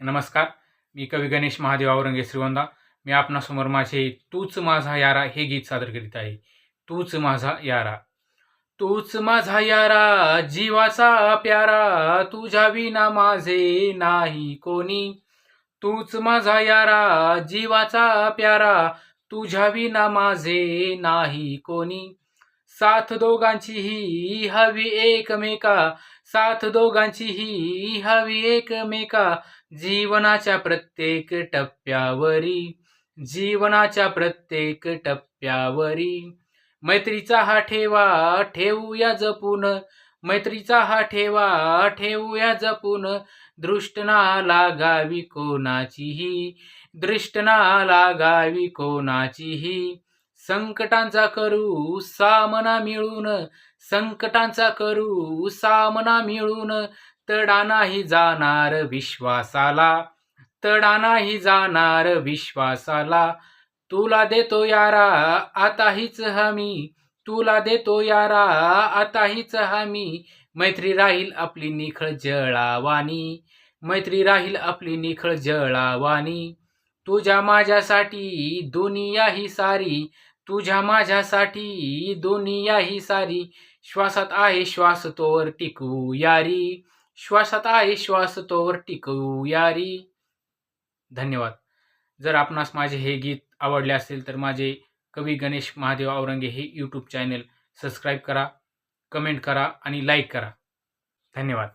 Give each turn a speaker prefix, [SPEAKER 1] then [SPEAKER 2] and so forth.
[SPEAKER 1] नमस्कार. मी कवी गणेश महादेव औरंगे श्रीवंदा मी आपणासमोर माझे तूच माझा यारा हे गीत सादर करीत आहे. तूच माझा यारा. तूच माझा यारा जीवाचा प्यारा तुझ्या विना माझे नाही कोणी. तूच माझा यारा जीवाचा प्यारा तुझ्या विना माझे नाही कोणी. साथ दोघांची ही हवी एकमेका साथ दोघांची ही हवी एकमेका. जीवनाच्या प्रत्येक टप्प्यावरी. जीवनाच्या प्रत्येक टप्प्यावरी. मैत्रीचा हा ठेवा ठेवूया जपून. मैत्रीचा हा ठेवा ठेवूया जपून. दृष्टना लागावी कोणाचीही. दृष्टना लागावी कोणाचीही. संकटांचा करू सामना मिळून संकटांचा करू सामना मिळून तडा नाही जाणार विश्वासाला तडा नाही जाणार विश्वासाला. तुला देतो यारा आता हीच हमी तुला देतो यारा आता हीच हमी. मैत्री राहील आपली निखळ जळावानी मैत्री राहील आपली निखळ जळावानी. तुझ्या माझ्यासाठी दुनिया ही सारी तुझ्या माझ्यासाठी दुनिया ही सारी. श्वासात आहे श्वास तोवर टिकू यारी. श्वासात आहे श्वास तोवर टिकू यारी. धन्यवाद. जर आपणास माझे हे गीत आवडले असेल तर माझे कवी गणेश महादेव औरंगे हे यूट्यूब चॅनल सबस्क्राईब करा कमेंट करा आणि लाईक करा. धन्यवाद.